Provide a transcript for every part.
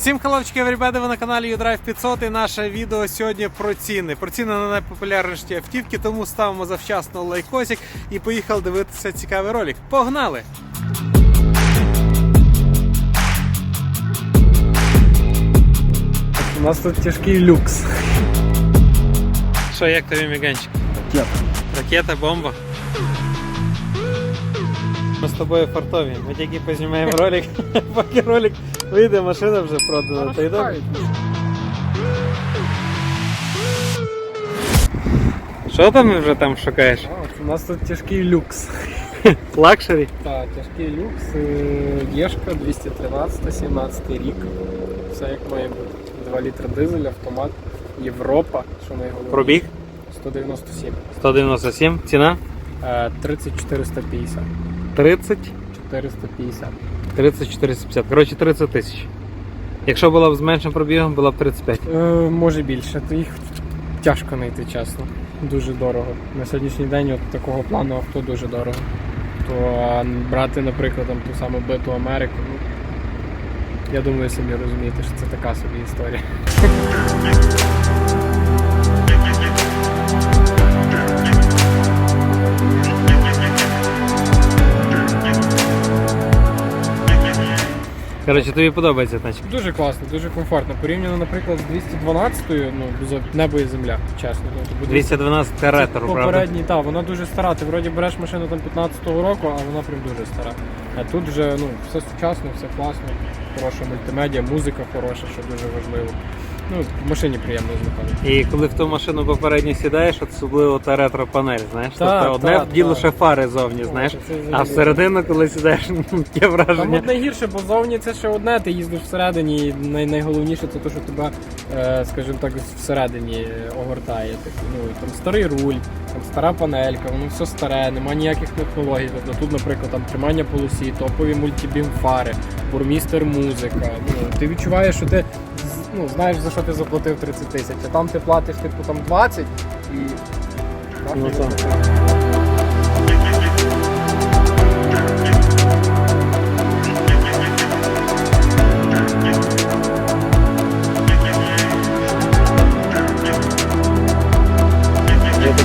Всім хлопчики, everybody, ви на каналі UDrive 500 і наше відео сьогодні про ціни. Про ціни на найпопулярніші автівки, тому ставимо завчасно лайкосик і поїхали дивитися цікавий ролик. Погнали! У нас тут тяжкий люкс. Що, як тобі міганчик? Ракета. Ракета, бомба. Ми з тобою фартові. Ми тільки познімаємо ролик, поки ролик вийде, машина вже продана. Та й добре. Що там вже там шукаєш? У нас тут тяжкий люкс. Лакшері? Так, тяжкий люкс. е, Єшка 213, 17 рік. Все як має бути. 2 літри дизель, автомат, Європа, що найголовніше. Пробіг 197. 197, ціна Е, 30 450. 30, 450. Коротше, 30 тисяч. Якщо була б з меншим пробігом, було б 35. Е, може більше, то їх тяжко знайти, чесно. Дуже дорого. На сьогоднішній день от такого плану авто дуже дорого. То а, брати, наприклад, там ту саму биту Америку, ну, я думаю, самі розумієте, що це така собі історія. Коротше, тобі подобається тачка. Дуже класно, дуже комфортно. Порівняно, наприклад, з 212-ю, ну, за небо і земля, чесно. Ну, тобто 212 Це ретро, правда? Попередній, так, вона дуже стара. Ти вроді береш машину там 15-го року, а вона прям дуже стара. А тут вже ну, все сучасно, все класно, хороша мультимедіа, музика хороша, що дуже важливо. Ну, в машині приємно знаходити. І коли в ту машину попередньо сідаєш, особливо та ретро-панель, знаєш, Так, тобто одне так, діло так. ще фари зовні, знаєш, це взагалі- а всередину, коли сідаєш, таке Там враження. от найгірше, бо зовні це ще одне, ти їздиш всередині, і най- найголовніше це те, що тебе, е, скажімо так, всередині огортає. Типу, ну, і там старий руль, там стара панелька, воно все старе, немає ніяких технологій. Тобто тут, наприклад, там тримання полосі, топові мультибім фари, бурмістер музика. Ну, ти відчуваєш, що ти ну, знаєш за що ти заплатив 30 тисяч, а там ти платиш типу там 20 і. Ну, так.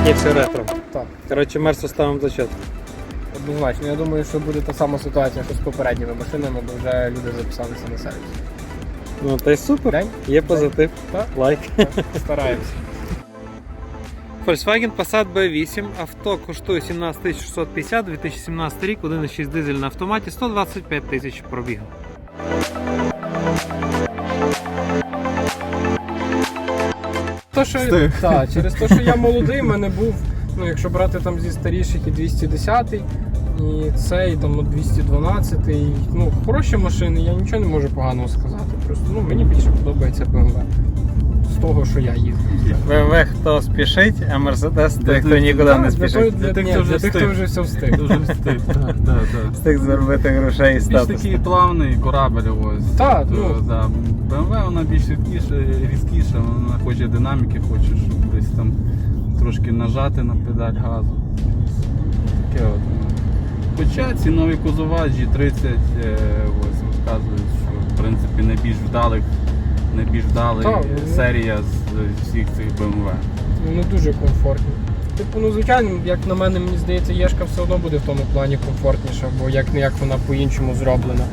Є все ретро. Так. Коротше, мерсу ставимо зачет. Однозначно, я думаю, що буде та сама ситуація, що з попередніми машинами, бо вже люди записалися на сервіс. Ну та й супер. День? Є позитив. Так. Лайк. Стараємося. Volkswagen Passat B8. Авто коштує 17 650, 2017 рік, 1,6 дизель на автоматі, 125 тисяч пробігу. То, що, та, через те, що я молодий, в мене був, ну якщо брати там зі старіших і 210 і цей там 212 і, ну, хороші машини, я нічого не можу поганого сказати. Просто ну, мені більше подобається BMW. З того, що я їздив. ВВ хто спішить, а Мерседес той, хто нікуди не спішить. для, тих, хто вже все встиг. Дуже встиг, так, так, так. Встиг заробити грошей і Більш такий плавний корабель ось. Так, ну. да. BMW вона більш рідкіша, різкіша, вона хоче динаміки, хоче, щоб десь там трошки нажати на педаль газу. Таке от. Ну. Хоча ці нові кузова G30 е, ось розказують, що в принципі найбільш вдалих, найбільш вдалий Так, ну. серія з всіх цих BMW. Вони дуже комфортні. Типу, ну звичайно, як на мене, мені здається, Єшка все одно буде в тому плані комфортніша, бо як не як вона по-іншому зроблена.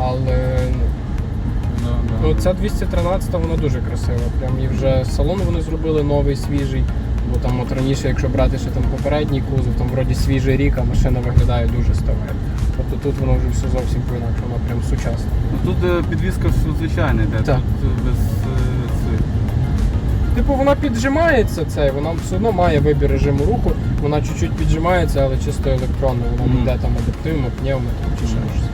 Але ну, Ну, ця 213 вона дуже красива. Прям і вже салон вони зробили новий, свіжий. Бо там от раніше, якщо брати ще там попередній кузов, там вроді свіжий рік, а машина виглядає дуже старою. Тобто тут воно вже все зовсім по-інакше, вона прям сучасна. Ну, тут е, підвізка все звичайна йде, Так. тут е, без е, цих. Типу вона піджимається цей, вона все одно має вибір режиму руху, вона чуть-чуть піджимається, але чисто електронно, вона не йде там адаптивно, пневмо там, чи ще щось.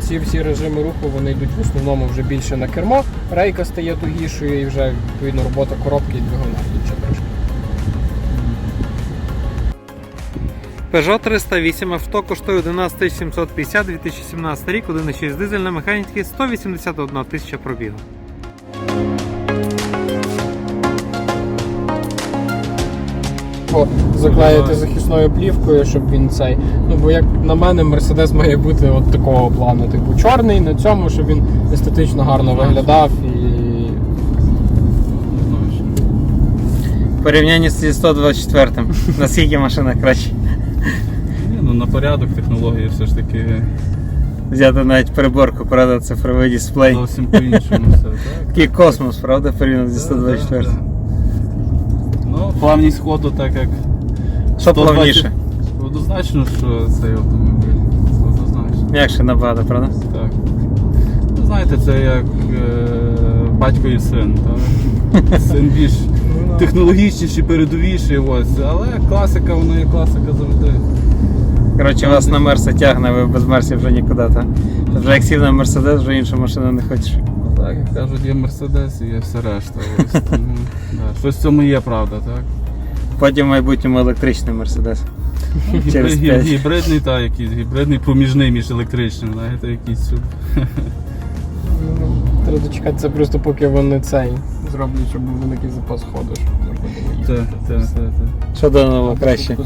Ці всі режими руху вони йдуть в основному вже більше на кермо, рейка стає тугішою і вже відповідно робота коробки і двигуна інша трошки. Peugeot 308 авто коштує 11 750, 2017 рік, 1,6 дизель на механіці, 181 тисяча пробігу. Його заклеїти захисною плівкою, щоб він цей. Ну бо як на мене, Мерседес має бути от такого плану, типу чорний на цьому, щоб він естетично гарно виглядав і. Порівнянні зі 124-м. Наскільки машина краще? Ні, ну на порядок технології все ж таки Взяти навіть переборку, правда, цифровий дисплей. зовсім по-іншому все, так? Такий космос, правда, порівняно зі 124 Да, да, да. Ну, плавність ходу, так як. Що 120 плавніше? Однозначно, що цей автомобіль. Однозначно. М'якше набагато, правда? Так. Ну, знаєте, це як е, батько і син. Так? Син більш технологічніший, передовіший, ось. але класика, вона є класика завжди. Коротше, вас на Мерса тягне, ви без Мерсі вже нікуди, так? Вже як сів на Мерседес, вже іншу машину не хочеш. Так, як кажуть, є Мерседес і є все решта. Ось. Тому, да, щось в цьому є правда, так? Потім в майбутньому електричний Мерседес. Через Гібри- п'ять. Гібридний, так, якийсь, гібридний проміжний між електричним, знаєте, якийсь. Ну, Треба дочекатися просто поки вони цей зроблять, щоб був великий запас ходу, щоб можна було їздити. Так, так, так. Що до нового краще?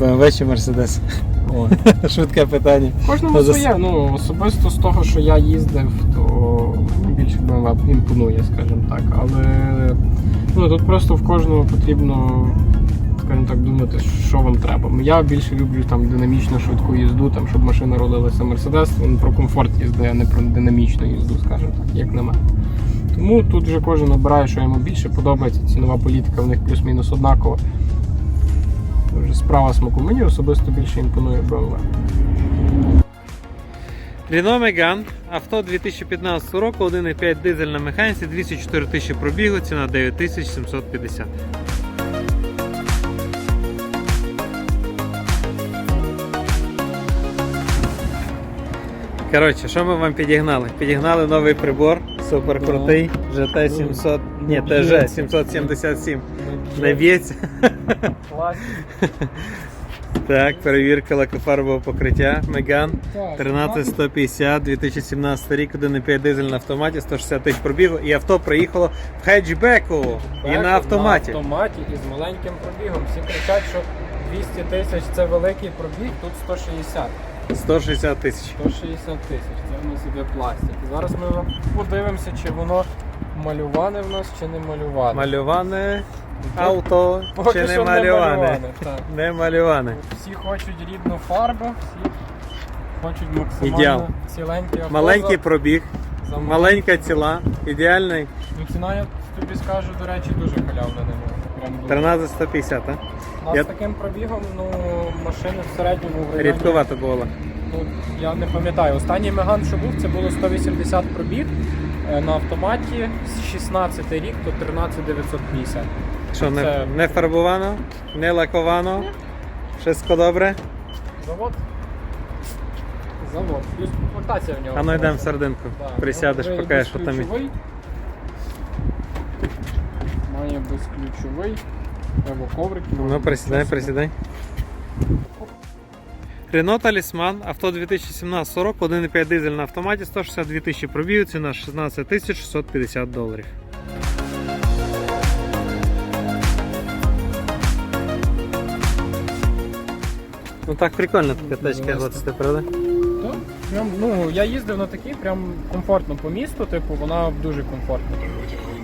BMW чи Мерседес? Ой. Швидке питання. Кожному Ну, своє. Ну, особисто з того, що я їздив, то більше BMW імпонує, скажімо так. Але ну, тут просто в кожного потрібно, скажімо так, думати, що вам треба. Я більше люблю там динамічну швидку їзду, там, щоб машина рулилася Мерседес, він про комфорт їзди, а не про динамічну їзду, скажімо так, як на мене. Тому тут вже кожен обирає, що йому більше подобається. Цінова політика в них плюс-мінус однакова. Вже справа смаку. Мені особисто більше імпонує BMW. Renault Megane, авто 2015 року, 1,5 дизель на механіці, 204 тисячі пробігу, ціна 9750. Коротше, що ми вам підігнали? Підігнали новий прибор, супер крутий, GT 700, ні, TG 777. Не б'ється. Так, перевірка лакофарбового покриття. Так, 13150, 2017 рік, 1,5 дизель на автоматі, 160 тисяч пробігу. І авто приїхало в хетчбеку і на автоматі. На автоматі і з маленьким пробігом. Всі кричать, що 200 тисяч це великий пробіг, тут 160. 160 тисяч. 160 тисяч. Це в нас іде пластик. Зараз ми подивимося, чи воно малюване в нас, чи не малюване. Малюване авто Поки чи не що малюване? так. Не малюване. Всі хочуть рідну фарбу, всі хочуть максимально Ідеал. ціленькі авто. Маленький пробіг, за маленька ціла, ідеальний. Ну, ціна, я тобі скажу, до речі, дуже халявна на нього. Прям дуже. 13150, а? Нас Я- з таким пробігом, ну, машини в середньому в районі, Рідкувато було. Ну, я не пам'ятаю. Останній Меган, що був, це було 180 пробіг е, на автоматі з 16 рік, то 13950. Що, не, Це- не фарбовано, не лаковано. Wszystko добре? Завод. Завод. Плюс комплектація в нього. А ну йдемо хороша. всерединку. Так, Присядеш, ну, покажеш, що там є. безключовий. Має безключовий. Треба коврик. Ну, присідай, присідай. Renault Talisman, авто 2017 року, 1,5 дизель на автоматі, 162 тисячі пробігу, ціна 16 650 доларів. Ну так прикольно така тачка глотати, правда? Так, прям, ну, я їздив на такій, прям комфортно по місту, типу, вона дуже комфортна.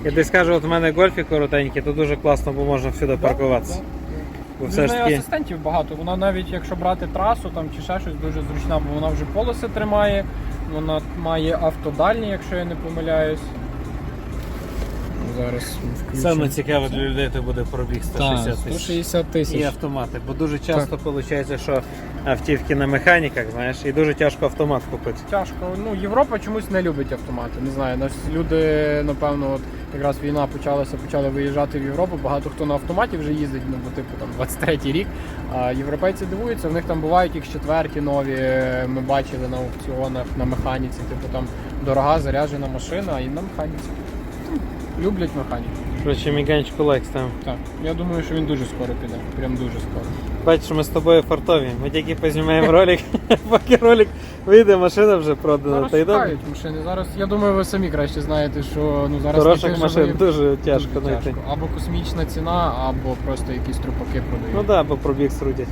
Я десь кажу, от у мене гольфі коротенькі, то дуже класно, бо можна всюди паркуватися. Бо В все ж таки. асистентів багато. Вона навіть якщо брати трасу там чи ще щось дуже зручна, бо вона вже полоси тримає, вона має автодальні, якщо я не помиляюсь. Зараз Саме цікаве для людей то буде пробіг 160 тисяч. 160 тисяч. І автомати, бо дуже часто виходить, що автівки на механіках, знаєш, і дуже тяжко автомат купити. Тяжко. Ну, Європа чомусь не любить автомати. Не знаю. Нас люди, напевно, от якраз війна почалася, почали виїжджати в Європу. Багато хто на автоматі вже їздить, ну бо типу там 23-й рік. А європейці дивуються, в них там бувають їх четверті нові. Ми бачили на аукціонах на механіці. Типу там дорога заряджена машина, і на механіці. Люблять механіку. Коротше, міганчику лайк ставимо. Так. Я думаю, що він дуже скоро піде. Прям дуже скоро. Бачиш, ми з тобою фартові. Ми тільки познімаємо ролик, поки ролик вийде, машина вже продана. Зараз Та й добре. шукають машини. Зараз я думаю, ви самі краще знаєте, що ну зараз Хороших машин живе- дуже тяжко дуже знайти. Або космічна ціна, або просто якісь трупаки продають. Ну так, да, бо пробіг срудять.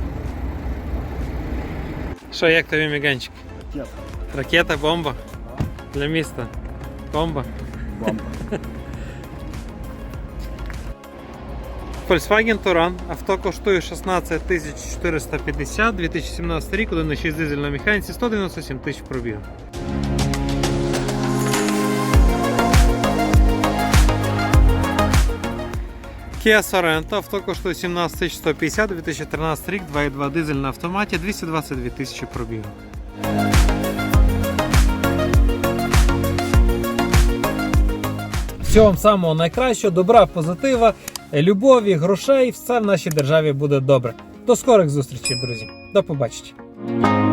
Що, як тобі міганчик? Ракета. Ракета, бомба? Для міста. Бомба. Бомба. Volkswagen Touran. Авто коштує 16 450, 2017 рік, 1.6 дизель на механіці, 197 тисяч пробігу. Kia Sorento. Авто коштує 17 150, 2013 рік, 2.2 дизель на автоматі, 222 тисячі пробігу. Всього вам самого найкращого, добра, позитива, любові, грошей. Все в нашій державі буде добре. До скорих зустрічей, друзі. До побачення.